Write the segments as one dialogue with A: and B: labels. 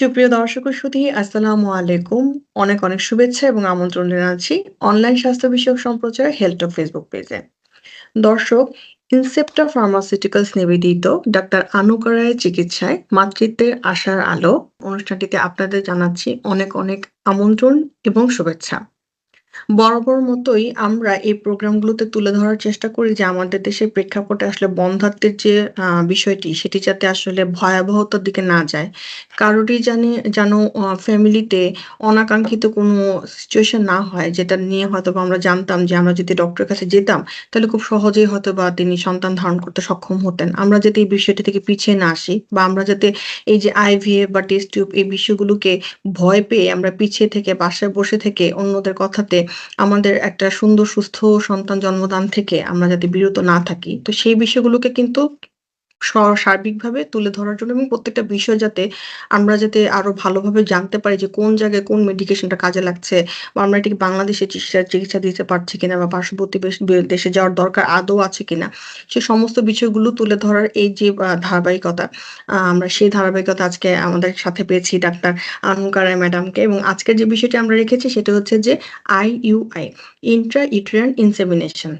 A: সুপ্রিয় দর্শক সুধী আসসালামু আলাইকুম। অনেক, অনেক শুভেচ্ছা এবং আমন্ত্রণ জানাচ্ছি অনলাইন স্বাস্থ্য বিষয়ক সম্প্রচার হেলথ ফেসবুক পেজে। দর্শক, ইনসেপ্টা ফার্মাসিউটিক্যালস নিবেদিত ডাক্তার আনুকা রায়ের চিকিৎসায় মাতৃত্বের আশার আলো অনুষ্ঠানটিতে আপনাদের জানাচ্ছি অনেক, অনেক আমন্ত্রণ এবং শুভেচ্ছা। বরাবর মতোই আমরা এই প্রোগ্রামগুলোতে তুলে ধরার চেষ্টা করি যে আমাদের দেশের প্রেক্ষাপটে আসলে বন্ধ্যাত্বের যে বিষয়টি, সেটি যাতে আসলে ভয়াবহতার দিকে না যায়। কারোরই জানি, যেন ফ্যামিলিতে অনাকাঙ্ক্ষিত কোনো সিচুয়েশন না হয়, যেটা নিয়ে হয়তোবা আমরা জানতাম যে আমরা যদি ডক্টরের কাছে যেতাম, তাহলে খুব সহজেই হয়তো বা তিনি সন্তান ধারণ করতে সক্ষম হতেন। আমরা যাতে এই বিষয়টি থেকে পিছিয়ে না আসি বা আমরা যাতে এই যে আইভিএফ বা টেস্ট টিউব এই বিষয়গুলোকে ভয় পেয়ে আমরা পিছিয়ে থেকে, বাসায় বসে থেকে অন্যদের কথাতে আমাদের একটা সুন্দর, সুস্থ সন্তান জন্মদান থেকে আমরা যাতে বিরত না থাকি। তো সেই বিষয়গুলোকে কিন্তু সার্বিকভাবে তুলে ধরার জন্য এবং প্রত্যেকটা বিষয় যাতে আমরা যাতে আরও ভালোভাবে জানতে পারি যে কোন জায়গায় কোন মেডিকেশনটা কাজে লাগছে বা আমরা এটিকে বাংলাদেশে চিকিৎসা চিকিৎসা দিতে পারছি কিনা বা পার্শ্ববর্তী দেশে যাওয়ার দরকার আদৌ আছে কিনা। সে সমস্ত বিষয়গুলো তুলে ধরার এই যে ধারাবাহিকতা, আমরা সেই ধারাবাহিকতা আজকে আমাদের সাথে পেয়েছি ডাক্তার আনুকা রায় ম্যাডামকে এবং আজকের যে বিষয়টি আমরা রেখেছি সেটা হচ্ছে যে আইইউআই ইন্ট্রা ইউটেরাইন ইনসেমিনেশন।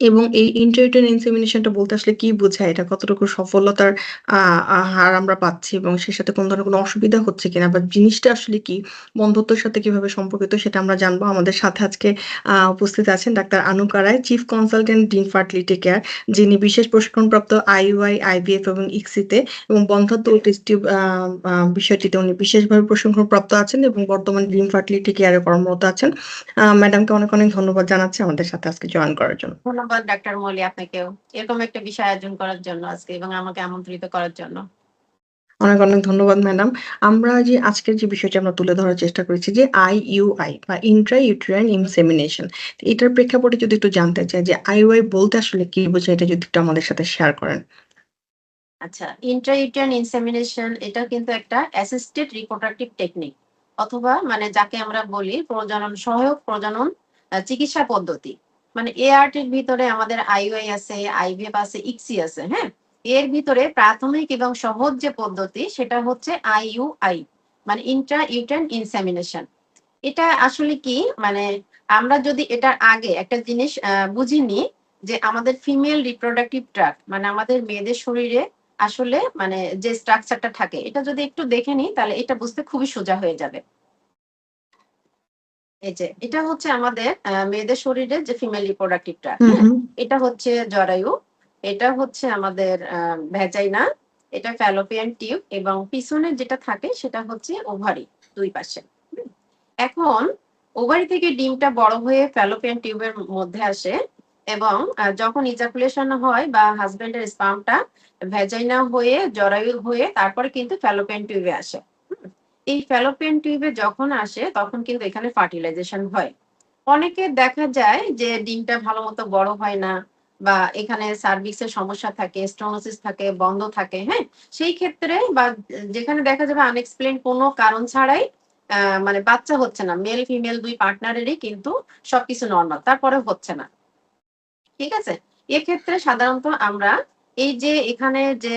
A: এবং এই ইন্ট্রা-ইউটেরাইন ইনসেমিনেশনটা বলতে আসলে কি বোঝায়? এটা কতটুকু সফলতার হার আমরা পাচ্ছি এবং সেই সাথে কোন ধরনের কোনো অসুবিধা হচ্ছে কিনা বা জিনিসটা আসলে কি? বন্ধুত্বের সাথে কীভাবে সম্পর্কিত সেটা আমরা জানব। আমাদের সাথে আজকে উপস্থিত আছেন doctor Anuka Ray, chief consultant dean fertility care যিনি বিশেষ প্রশিক্ষণপ্রাপ্ত আইইউআই, আইভিএফ এবং ইক্সিতে এবং বন্ধ্যত্ব ও টেস্ট টিউব আ আ বিষয়টিতে উনি বিশেষভাবে প্রশিক্ষণপ্রাপ্ত আছেন এবং বর্তমানে ড্রিম ফার্টিলিটি কেয়ারে কর্মরত আছেন। ম্যাডামকে অনেক, অনেক ধন্যবাদ জানাচ্ছি আমাদের সাথে আজকে জয়েন করার জন্য।
B: ধন্যবাদ ডাক্তার মৌলি আপনাকেও। এরকম একটা বিষয় আয়োজন করার জন্য আজকে এবং আমাকে আমন্ত্রিত করার জন্য।
A: অনেক, অনেক ধন্যবাদ ম্যাডাম। আমরা যে আজকের যে বিষয়টি আমরা তুলে ধরার চেষ্টা করেছি যে আইইউআই বা ইন্ট্রা ইউটেরাইন ইনসেমিনেশন। এটার প্রেক্ষাপটে যদি একটু জানতে চাই যে আইইউআই বলতে আসলে কি বোঝায়? এটা যদি একটু আমাদের সাথে শেয়ার করেন।
B: আচ্ছা, ইন্ট্রা-ইউটেরাইন ইনসেমিনেশন এটা কিন্তু একটা অ্যাসিস্টেড রিপ্রোডাক্টিভ টেকনিক অথবা মানে যাকে আমরা বলি প্রজনন সহায়ক প্রজনন চিকিৎসা পদ্ধতি। মানে এআরটি এর ভিতরে আমাদের আইইউআই আছে, আইভিএফ আছে, ইক্সি আছে, হ্যাঁ? এর ভিতরে প্রাথমিক এবং সহজ যে পদ্ধতি সেটা হচ্ছে আইইউআই মানে ইন্ট্রা ইউটেরাইন ইনসেমিনেশন। এটা আসলে কি? মানে আমরা যদি এটার আগে একটা জিনিস আ বুঝে নিই যে আমাদের ফিমেল রিপ্রোডাক্টিভ ট্র্যাক্ট মানে আমাদের মেয়েদের শরীরে আসলে মানে যে স্ট্রাকচারটা থাকে এটা যদি একটু দেখে নিই তাহলে এটা বুঝতে খুবই সোজা হয়ে যাবে। এই যে এটা হচ্ছে আমাদের মেয়েদের শরীরে যে ফিমেল রিপ্রোডাক্টিভ ট্র্যাক্ট,
A: হুম? হুম।
B: এটা হচ্ছে জরায়ু, এটা হচ্ছে আমাদের আ ভ্যাজাইনা, এটা ফ্যালোপিয়ান টিউব এবং পিছনে যেটা থাকে সেটা হচ্ছে ওভারি দুই পাশে। এখন ওভারি থেকে ডিমটা বড় হয়ে ফ্যালোপিয়ান টিউবের মধ্যে আসে এবং যখন ইজাকুলেশন হয় বা হাজবেন্ডের স্পামটা ভেজাইনা হয়ে জরায়ু হয়ে তারপরে কিন্তু ফ্যালোপিয়ান টিউবে আসে। এই ফ্যালোপিয়ান টিউবে যখন আসে তখন কিন্তু এখানে ফার্টিলাইজেশন হয়। অনেকে দেখা যায় যে ডিমটা ভালো মতো বড় হয় না বা এখানে সার্ভিক্সের সমস্যা থাকে, স্টেনোসিস থাকে, বন্ধ থাকে, হ্যাঁ? সেই ক্ষেত্রে বা যেখানে দেখা যাবে আনএক্সপ্লেইনড কোনো কারণ ছাড়াই মানে বাচ্চা হচ্ছে না। মেল ফিমেল দুই পার্টনারেরই কিন্তু সবকিছু নর্মাল তারপরে হচ্ছে না। ঠিক আছে? এক্ষেত্রে সাধারণত আমরা এই যে এখানে যে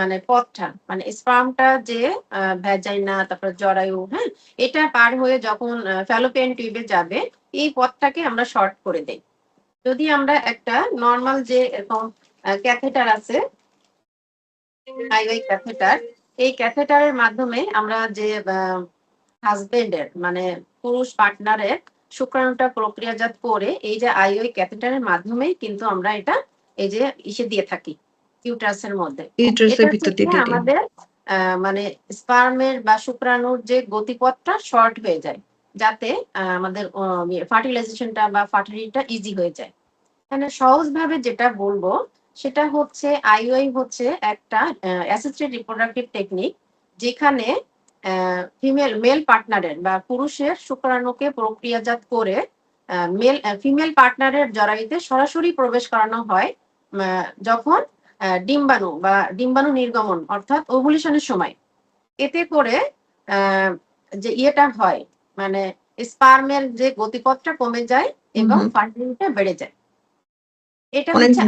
B: মানে পথটা মানে স্পার্মটা যে ভ্যাজাইনা তারপর জরায়ু, হ্যাঁ? এটা পার হয়ে যখন ফ্যালোপিয়ান টিউবে যাবে এই পথটাকে আমরা শর্ট করে দেই। যদি আমরা একটা নরমাল যে এরকম ক্যাথেটার আছে আইইউআই ক্যাথেটার, এই ক্যাথেটারের মাধ্যমে আমরা যে আ হাসব্যান্ডের মানে পুরুষ পার্টনারের শুক্রাণুটা প্রক্রিয়াজাত করে এই যে আইইউআই ক্যাথেটারের মাধ্যমেই কিন্তু আমরা এটা এই যে ইসে দিয়ে থাকি ইউটেরাসের মধ্যে।
A: ভিতর দিয়ে।
B: আমাদের মানে স্পার্মের বা শুক্রাণুর যে গতিপথটা শর্ট হয়ে যায়। যাতে আমাদের ফার্টিলাইজেশনটা বা ফার্টিলিটিটা ইজি হয়ে যায়। মানে সহজভাবে যেটা বলব সেটা হচ্ছে আইইউআই হচ্ছে একটা অ্যাসিস্টেড রিপ্রোডাক্টিভ টেকনিক যেখানে ফিমেল মেল পার্টনারের বা পুরুষের শুক্রাণুকে প্রক্রিয়াজাত করে মেল ফিমেল পার্টনারের জরায়ুতে সরাসরি প্রবেশ করানো হয় যখন ডিম্বাণু বা ডিম্বাণু নির্গমন অর্থাৎ ওভুলিশনের সময়। এতে করে যে ইয়েটা হয় মানে স্পার্মের যে গতিপথটা কমে যায় এবং। ফার্টিলিটিটা বেড়ে যায়। এটা হচ্ছে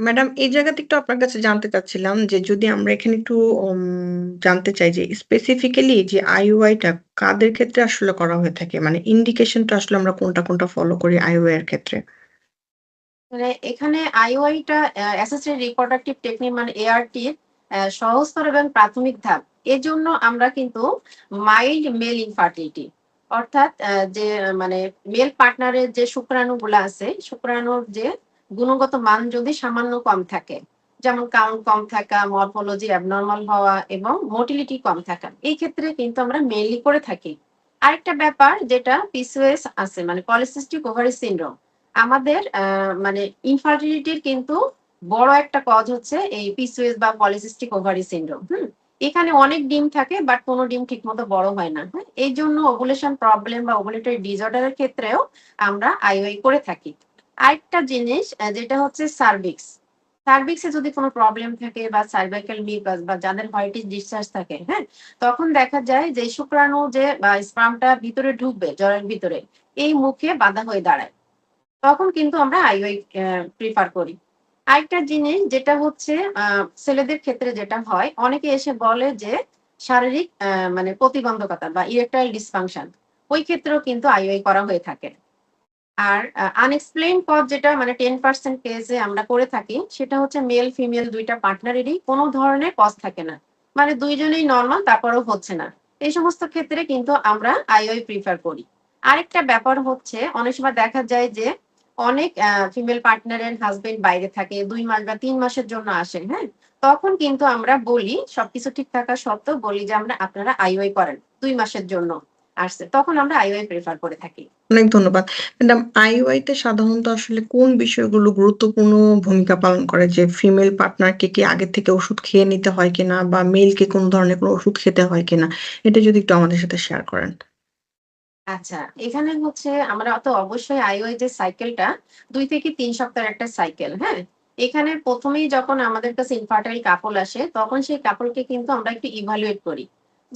A: ম্যাডাম এই জায়গাতে একটু আপনার কাছে জানতে চাচ্ছিলাম যে যদি আমরা এখানে একটু জানতে চাই যে স্পেসিফিক্যালি যে IUI টা কাদের ক্ষেত্রে আসলে করা হয়ে থাকে? মানে ইন্ডিকেশনটা আসলে আমরা কোনটা, কোনটা ফলো করি IUI এর ক্ষেত্রে?
B: মানে এখানে IUI টা অ্যা অ্যাসিস্টেড রিপ্রোডাক্টিভ টেকনিক মানে অ্যা সহজতর এবং প্রাথমিক ধাপ। এজন্য আমরা কিন্তু মাইল্ড মেল ইনফার্টিলিটি অর্থাৎ যে মানে মেল পার্টনারের যে শুক্রাণুগুলা আছে, শুক্রাণুর যে গুণগত মান যদি সামান্য কম থাকে, যেমন কাউন্ট কম থাকা, মরফোলজি অ্যাবনরমাল হওয়া এবং মোটিলিটি কম থাকা। এই ক্ষেত্রে কিন্তু আমরা মেইনলি করে থাকি। আরেকটা ব্যাপার যেটা পিসিওএস আছে মানে পলিসিস্টিক ওভারি সিনড্রোম। আমাদের মানে ইনফার্টিলিটির কিন্তু বড় একটা কজ হচ্ছে এই পিসিওএস বা পলিসিস্টিক ওভারি সিনড্রোম, হুম? এখানে অনেক ডিম থাকে বাট কোন ডিম ঠিকমতো বড় হয় না, এই জন্য ওভুলেশন প্রবলেম বা ওভুলেটরি ডিসঅর্ডার এর ক্ষেত্রেও আমরা IUI করে থাকি। আরেকটা জিনিস যেটা হচ্ছে সার্ভিক্স। সার্ভিক্স যদি কোনো প্রবলেম থাকে বা সার্ভাইকাল মিউকাস বা যাদের হোয়াইটিস ডিসচার্জ থাকে, হ্যাঁ? তখন দেখা যায় যে শুক্রাণু যে বা স্পার্মটা ভিতরে ঢুকবে জরায়ুর ভিতরে, এই মুখে বাধা হয়ে দাঁড়ায়। তখন কিন্তু আমরা অ্যা প্রেফার করি। আরেকটা জিনিস যেটা হচ্ছে ছেলেদের ক্ষেত্রে যেটা হয়, অনেকে এসে বলে যে শারীরিক মানে প্রতিবন্ধকতা বা ইরেকটাইল ডিসফাংশন। ওই ক্ষেত্রেও কিন্তু IUI করা হয়ে থাকে। আর আ আনএক্সপ্লেইনড কজ যেটা মানে 10% কেসে আমরা করে থাকি, সেটা হচ্ছে মেল ফিমেল দুইটা পার্টনারেরই কোনো ধরনের কজ থাকে না। মানে ২ জনেই নরমাল তারপরেও হচ্ছে না। এই সমস্ত ক্ষেত্রে কিন্তু আমরা IUI প্রিফার করি। আরেকটা ব্যাপার হচ্ছে অনেক সময় দেখা যায় যে অনেক ফিমেল পার্টনারের হাজবেন্ড বাইরে থাকে দুই মাস বা তিন মাসের জন্য আসেন, হ্যাঁ? তখন কিন্তু আমরা বলি সবকিছু ঠিক থাকা সত্ত্বেও বলি যে আমরা আপনারা IUI করেন। দুই মাসের জন্য আসছে। তখন আমরা IUI প্রেফার করে থাকি।
A: অনেক ধন্যবাদ। ম্যাডাম IUI তে সাধারণত আসলে কোন বিষয়গুলো গুরুত্বপূর্ণ ভূমিকা পালন করে? যে ফিমেল পার্টনারকে কি আগে থেকে ওষুধ খেয়ে নিতে হয় কিনা বা মেলকে কোন ধরনের কোন ওষুধ খেতে হয় কিনা? এটা যদি একটু আমাদের সাথে শেয়ার করেন।
B: আচ্ছা, এখানে হচ্ছে আমরা তো অবশ্যই IUI যে সাইকেলটা দুই থেকে তিন সপ্তাহের একটা সাইকেল, হ্যাঁ? এখানে প্রথমেই যখন আমাদের কাছে ইনফার্টাইল কাপল আসে, তখন সেই কাপলকে কিন্তু আমরা একটু ইভালুয়েট করি।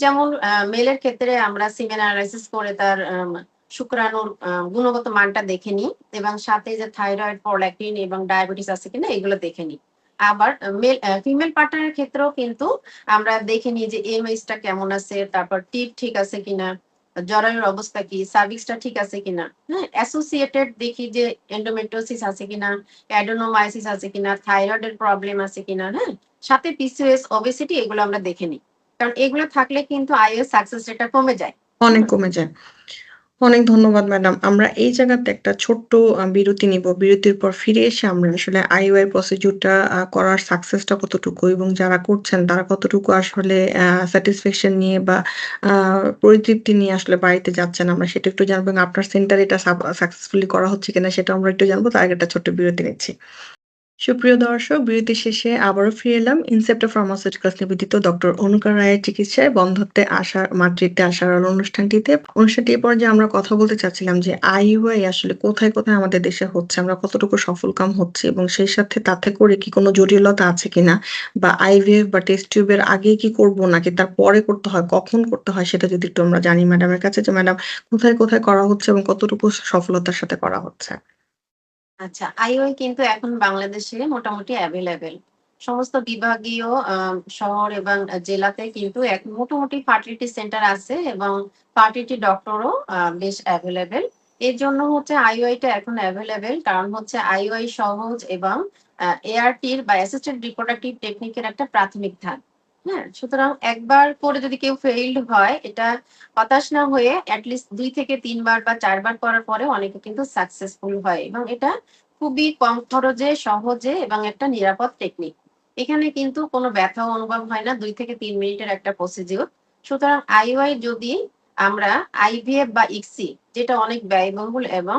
B: যেমন মেলের ক্ষেত্রে আমরা সিমেন এনালাইসিস করে তার শুক্রাণুর গুণগত মানটা দেখে নিই এবং সাথে যে থাইরয়েড, প্রোল্যাক্টিন এবং ডায়াবেটিস আছে কিনা এগুলো দেখে নিই। আবার মেল ফিমেল পার্টনারের ক্ষেত্রেও কিন্তু আমরা দেখে নিই যে এমএইচ টা কেমন আছে, তারপর টিপ ঠিক আছে কিনা, জরায়ুর অবস্থা কি, সার্ভিক্সটা ঠিক আছে কিনা, হ্যাঁ? অ্যাসোসিয়েটেড দেখি যে এন্ডোমেট্রিওসিস আছে কিনা, অ্যাডোনোমাইসিস আছে কিনা, থাইরয়েডের প্রবলেম আছে কিনা, হ্যাঁ? সাথে PCOS, ওবেসিটি এগুলো আমরা দেখে নিই। কারণ এগুলো থাকলে কিন্তু IUI সাকসেস রেটটা কমে যায়।
A: অনেক কমে যায়। অনেক ধন্যবাদ, ম্যাডাম। আমরা এই জায়গাতে একটা ছোট্ট বিরতি নিব। বিরতির পর ফিরে এসে আমরা আসলে IUI প্রসিডিউরটা করার সাকসেসটা কতটুকু এবং যারা করছেন তারা কতটুকু আসলে স্যাটিসফ্যাকশন নিয়ে বা পরিতৃপ্তি নিয়ে আসলে বাড়িতে যাচ্ছেন আমরা সেটা একটু জানব আপনার সেন্টারে এটা সাকসেসফুলি করা হচ্ছে কিনা সেটা আমরা একটু জানব। তার আগে একটা ছোট্ট বিরতি নিচ্ছি। সুপ্রিয় দর্শক, বিরতি শেষে আবারও ফিরে এলাম ইনসেপ্টা ফার্মাসিউটিক্যালস নিবেদিত ডক্টর অনুকা রায়ের চিকিৎসায় বন্ধত্বে আসার মাতৃত্বে আসার অনুষ্ঠানটিতে। অনুষ্ঠানটি পর্যায়ে আমরা কথা বলতে চাচ্ছিলাম যে IUI আসলে কোথায়, কোথায় আমাদের দেশে হচ্ছে, আমরা কতটুকু সফলকাম হচ্ছি এবং সেই সাথে তাতে করে কি কোনো জটিলতা আছে কিনা বা IVF বা টেস্ট টিউব এর আগে কি করব নাকি তার পরে করতে হয়, কখন করতে হয় সেটা যদি একটু আমরা জানি ম্যাডামের কাছে যে ম্যাডাম কোথায়, কোথায় করা হচ্ছে এবং কতটুকু সফলতার সাথে করা হচ্ছে?
B: আচ্ছা, IUI কিন্তু এখন বাংলাদেশে মোটামুটি এভেইলেবল। সমস্ত বিভাগীয় শহর এবং জেলাতে কিন্তু এক মোটামুটি ফার্টিলিটি সেন্টার আছে এবং ফার্টিলিটি ডক্টরও বেশ এভেইলেবল। এর জন্য হচ্ছে IUI টা এখন এভেইলেবল। কারণ হচ্ছে IUI সহজ এবং আ ART র বা অ্যাসিস্টেড রিপ্রোডাক্টিভ টেকনিক এর একটা প্রাথমিক ধাপ। হ্যাঁ? সুতরাং একবার করে যদি কেউ ফেইলড হয়, এটা হতাশ না হয়ে এট লিস্ট ২ থেকে ৩ বার বা ৪ বার করার পরে অনেকে কিন্তু সাকসেসফুল হয় এবং এটা খুবই কম খরচে, সহজে এবং একটা নিরাপদ টেকনিক। এখানে কিন্তু কোনো ব্যথাও অনুভব হয় না। দুই থেকে তিন মিনিটের একটা প্রসিডিউর। সুতরাং IUI যদি আমরা আইভিএফ বা ইক্সি যেটা অনেক ব্যয়বহুল এবং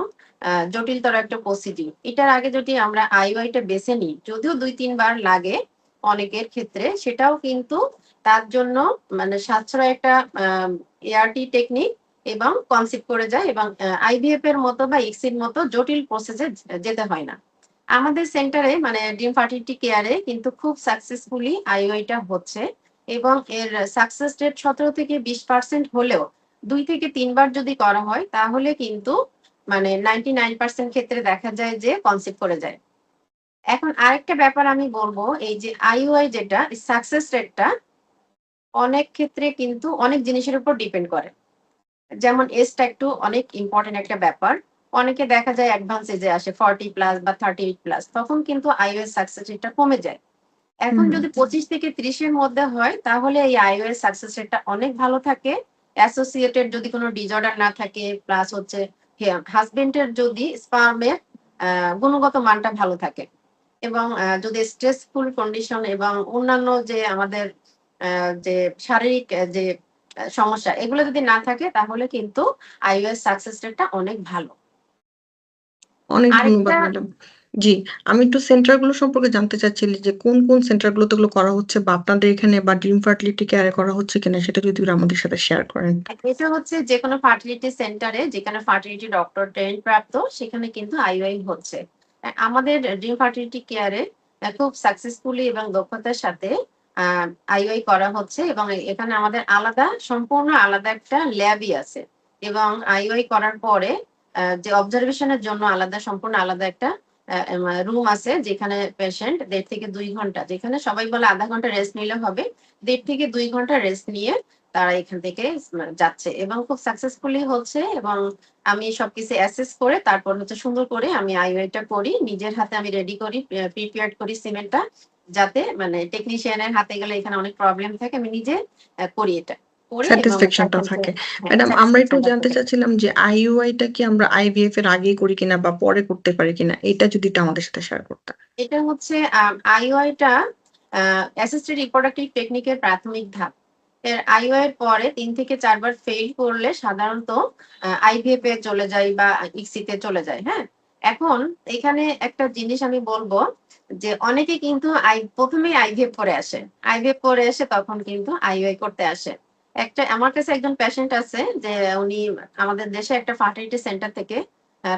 B: জটিলতর একটা প্রসিডিউর। এটার আগে যদি আমরা IUI টা বেছে নিই, যদিও দুই তিনবার লাগে অনেকের ক্ষেত্রে, সেটাও কিন্তু তার জন্য মানে সাশ্রয় একটা ART টেকনিক এবং কনসিভ করে যায় এবং আইভিএফ এর মতো বা ICSI র মতো জটিল প্রসেস যেতে হয় না। আমাদের সেন্টারে মানে ড্রিম ফার্টিলিটি কেয়ারে কিন্তু খুব সাকসেসফুলি IUI টা হচ্ছে এবং এর সাকসেস রেট ১৭ থেকে ২০% হলেও দুই থেকে তিনবার যদি করা হয় তাহলে কিন্তু মানে 99% ক্ষেত্রে দেখা যায় যে কনসিভ করে যায়। এখন আরেকটা ব্যাপার আমি বলব এই যে আইইউআই যেটা সাকসেস রেটটা অনেক ক্ষেত্রে কিন্তু অনেক জিনিসের উপর ডিপেন্ড করে। যেমন এজটা একটু অনেক ইম্পর্টেন্ট একটা ব্যাপার। অনেকে দেখা যায় অ্যাডভান্স এজে আসে ফর্টি প্লাস বা থার্টি এইট প্লাস তখন কিন্তু আইওএস সাকসেস রেটটা কমে যায়। এখন যদি পঁচিশ থেকে ত্রিশের মধ্যে হয় তাহলে এই আইওএস সাকসেস রেটটা অনেক ভালো থাকে। অ্যাসোসিয়েটেড যদি কোনো ডিজঅর্ডার না থাকে প্লাস হচ্ছে হাজবেন্ডের যদি স্পার্মের গুণগত মানটা ভালো থাকে। এবং যদি স্ট্রেসফুল কন্ডিশন এবং অন্যান্য যে আমাদের যে শারীরিক যে সমস্যা এগুলো যদি না থাকে তাহলে কিন্তু আইওএস সাকসেস রেটটা অনেক ভালো।
A: অনেক ধন্যবাদ ম্যাডাম জি আমি একটু সেন্টারগুলো সম্পর্কে জানতে চাচ্ছিলি যে কোন কোন সেন্টার এগুলো করা হচ্ছে বা আপনাদের এখানে বা ড্রিম ফার্টিলিটি কেয়ারে করা হচ্ছে কিনা সেটা যদি আমাদের সাথে শেয়ার করেন।
B: এটা হচ্ছে যে কোনো ফার্টিলিটি সেন্টারে যেখানে ফার্টিলিটি ডক্টর ট্রেন প্রাপ্ত সেখানে কিন্তু আইওআই হচ্ছে। আমাদের ড্রিম ফার্টিলিটি কেয়ারে খুব সাকসেসফুলি এবং দক্ষতার সাথে আইওআই করা হচ্ছে এবং এখানে আমাদের আলাদা, সম্পূর্ণ আলাদা একটা ল্যাবই আছে। এবং আইওআই করার পরে যে অবজারভেশনের জন্য আলাদা, সম্পূর্ণ আলাদা একটা রুম আছে যেখানে পেশেন্ট দেড় থেকে দুই ঘণ্টা, যেখানে সবাই বলে আধা ঘণ্টা রেস্ট নিলে হবে, দেড় থেকে দুই ঘণ্টা রেস্ট নিয়ে তারা এখান থেকে যাচ্ছে এবং খুব সাকসেসফুলি হচ্ছে এবং আমি সবকিছু অ্যাসেস করে তারপর হচ্ছে সুন্দর করে আমি আইওআইটা করি নিজের হাতে আমি রেডি করি প্রিপেয়ার করি সিমেন্টটা যাতে মানে টেকনিশিয়ানের হাতে গেলে এখানে অনেক প্রবলেম থাকে আমি নিজে করি এটা।
A: স্যাটিসফ্যাকশনটা থাকে। ম্যাডাম আমরা একটু জানতে চাচ্ছিলাম যে আইইউআইটা কি আমরা আইভিএফ এর আগেই করি কিনা বা পরে করতে পারি কিনা? এটা যদি আমাদের সাথে শেয়ার করতেন।
B: এটা হচ্ছে আইওআইটা অ্যাসিস্টেড রিপ্রোডাক্টিভ টেকনিকের প্রাথমিক ধাপ। এর আইওআই এর পরে তিন থেকে চারবার ফেল করলে সাধারণত আইভিএফ এ চলে যায় বা ইক্সিতে চলে যায় হ্যাঁ? এখন এখানে একটা জিনিস আমি বলব যে অনেকে কিন্তু আই, প্রথমেই আইভিএফ করে আসে। আইভিএফ করে এসে তখন কিন্তু আইওআই করতে আসে। একটা, আমার কাছে একজন পেশেন্ট আছে যে উনি আমাদের দেশে একটা ফার্টিলিটি সেন্টার থেকে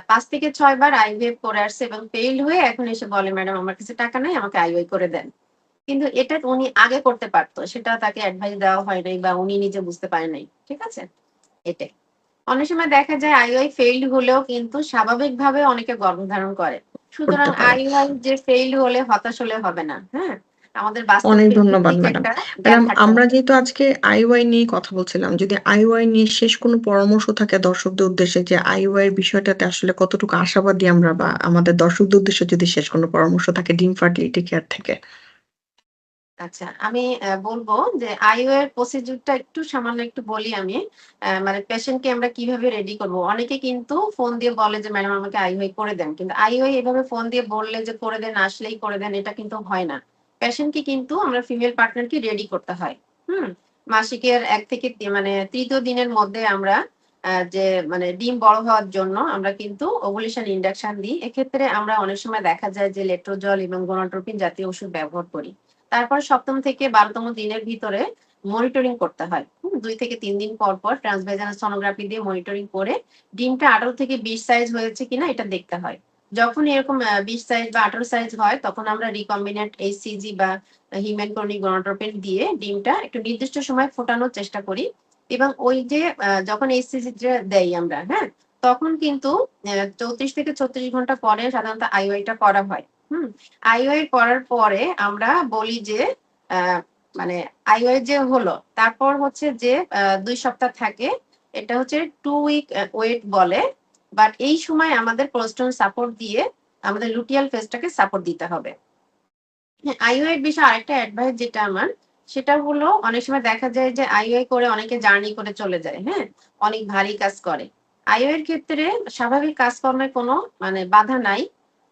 B: পাঁচ থেকে ছয় বার আইভিএফ করে আসছে এবং ফেইল হয়ে এখন এসে বলে, ম্যাডাম, আমার কাছে টাকা নাই, আমাকে আইওআই করে দেন। কিন্তু এটা উনি আগে করতে পারতো। সেটা তাকে অ্যাডভাইস দেওয়া হয় নাই বা উনি নিজে বুঝতে পারে নাই। ঠিক আছে? এটাই। অনেক সময় দেখা যায় আইওআই ফেইল্ড হলেও কিন্তু স্বাভাবিকভাবে অনেকে গর্ভধারণ করে। সুতরাং। আইওআই যে ফেইল্ড হলে হতাশ হলে হবে না হ্যাঁ? আমাদের
A: অনেক ধন্যবাদ, ম্যাডাম। ম্যাডাম আমরা যেহেতু আজকে আইওআই নিয়ে কথা বলছিলাম যদি আইওআই নিয়ে শেষ কোনো পরামর্শ থাকে দর্শকদের উদ্দেশ্যে যে আইওআই এর বিষয়টাতে আসলে কতটুকু আশাবাদী আমরা বা আমাদের দর্শকদের উদ্দেশ্যে যদি শেষ কোনো পরামর্শ থাকে ডিম ফার্টিলিটি কেয়ার থেকে?
B: আচ্ছা আমি বলব যে আইও এর প্রসিডিউরটা একটু সামান্য একটু বলি আমি। মানে পেশেন্টকে আমরা কীভাবে রেডি করব? অনেকে কিন্তু ফোন দিয়ে বলে যে ম্যাডাম আমাকে আইওআই করে দেন। কিন্তু আইওআই এভাবে ফোন দিয়ে বললে যে, করে দেন, আসলেই করে দেন, এটা কিন্তু হয় না। পেশেন্টকে কিন্তু আমরা ফিমেল পার্টনারকে রেডি করতে হয়। হুম? মাসিকের এক থেকে মানে তৃতীয় দিনের মধ্যে আমরা যে মানে ডিম বড় হওয়ার জন্য আমরা কিন্তু ওভুলেশন ইন্ডাকশন দিই। এক্ষেত্রে আমরা অনেক সময় দেখা যায় যে লেট্রোজল এবং গোনাট্রোপিন জাতীয় ওষুধ ব্যবহার করি। তারপর সপ্তম থেকে বারোতম দিনের ভিতরে মনিটরিং করতে হয়। দুই থেকে তিন দিন পর পর ট্রান্সভেজানাল সোনোগ্রাফি দিয়ে মনিটরিং করে ডিমটা আঠারো থেকে বিশ সাইজ হয়েছে কিনা এটা দেখতে হয়। যখন এরকম বিশ সাইজ বা আঠারো সাইজ হয়, তখন আমরা রিকম্বিনেন্ট এইচসিজি বা হিউম্যানক্রনিক গণটোপেন দিয়ে ডিমটা একটু নির্দিষ্ট সময় ফোটানোর চেষ্টা করি এবং ওই যে যখন এইচসিজিটা দেই আমরা হ্যাঁ তখন কিন্তু চৌত্রিশ থেকে ছত্রিশ ঘণ্টা পরে সাধারণত আইওআইটা করা হয়। হুম আইওআই করার পরে আমরা বলি যে মানে আইওআই যে হলো, তারপর হচ্ছে যে দুই সপ্তাহ থাকে, এটা হচ্ছে টু উইক ওয়েট বলে বাট এই সময় আমাদের প্রোস্টন সাপোর্ট দিয়ে আমাদের লুটিয়াল ফেসটাকে সাপোর্ট দিতে হবে। আইওআই এর বিষয়ে আরেকটা অ্যাডভাইস যেটা আমার, সেটা হলো অনেক সময় দেখা যায় যে আইওআই করে অনেকে জার্নি করে চলে যায় হ্যাঁ অনেক ভারী কাজ করে। আইওআই এর ক্ষেত্রে স্বাভাবিক কাজকর্মে কোনো মানে বাধা নাই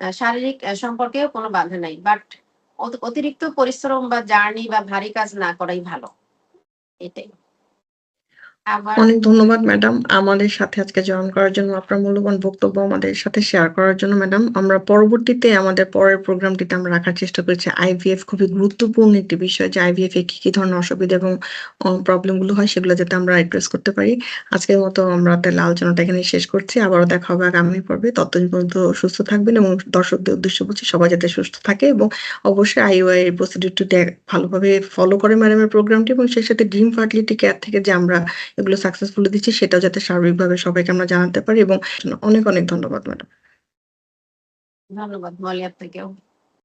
B: শারীরিক সম্পর্কেও কোনো বাধা নাই। বাট অতিরিক্ত পরিশ্রম বা জার্নি বা ভারী কাজ না করাই ভালো। এটাই।
A: অনেক ধন্যবাদ, ম্যাডাম। আমাদের সাথে আজকে জয়েন করার জন্য, আপনার মূল্যবান বক্তব্য আমাদের সাথে শেয়ার করার জন্য, ম্যাডাম। আমরা পরবর্তীতে আমাদের পরের প্রোগ্রামটিতে আমরা রাখার চেষ্টা করেছি। আইভিএফ খুবই গুরুত্বপূর্ণ একটি বিষয়, যে আইভিএফ এ কি কি ধরনের অসুবিধা এবং প্রবলেমগুলো হয়, সেগুলো যাতে আমরা অ্যাড্রেস করতে পারি। আজকের মতো আমরা তাহলে আলোচনাটা এখানে শেষ করছি। আবারও দেখা হবে আগামী পর্বে। ততদিন পর্যন্ত সুস্থ থাকবেন এবং দর্শকদের উদ্দেশ্য বলছি, সবাই যাতে সুস্থ থাকে এবং অবশ্যই আইওআই এর প্রসিডিউরটি ভালোভাবে ফলো করে ম্যাডামের প্রোগ্রামটি এবং সেই সাথে ড্রিম ফার্টিলিটি কেয়ার থেকে যে আমরা এগুলো সাকসেসফুলি দিচ্ছি, সেটাও যাতে সার্বিকভাবে সবাইকে আমরা জানাতে পারি এবং অনেক অনেক ধন্যবাদ ম্যাডাম
B: ধন্যবাদ মলিয়ার থেকেও